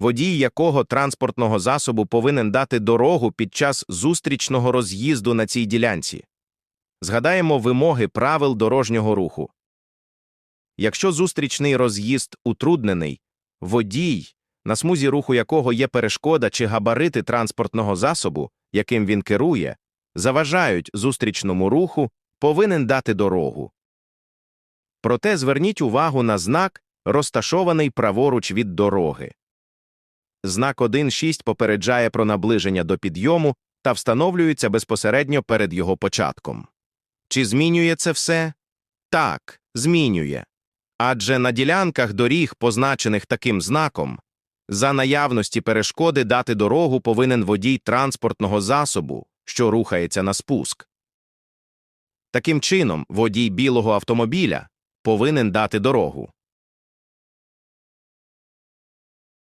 водій якого транспортного засобу повинен дати дорогу під час зустрічного роз'їзду на цій ділянці. Згадаємо вимоги правил дорожнього руху. Якщо зустрічний роз'їзд утруднений, водій, на смузі руху якого є перешкода чи габарити транспортного засобу, яким він керує, заважають зустрічному руху, повинен дати дорогу. Проте зверніть увагу на знак, розташований праворуч від дороги. Знак 1.6 попереджає про наближення до підйому та встановлюється безпосередньо перед його початком. Чи змінює це все? Так, змінює. Адже на ділянках доріг, позначених таким знаком, за наявності перешкоди дати дорогу повинен водій транспортного засобу, що рухається на спуск. Таким чином, водій білого автомобіля повинен дати дорогу.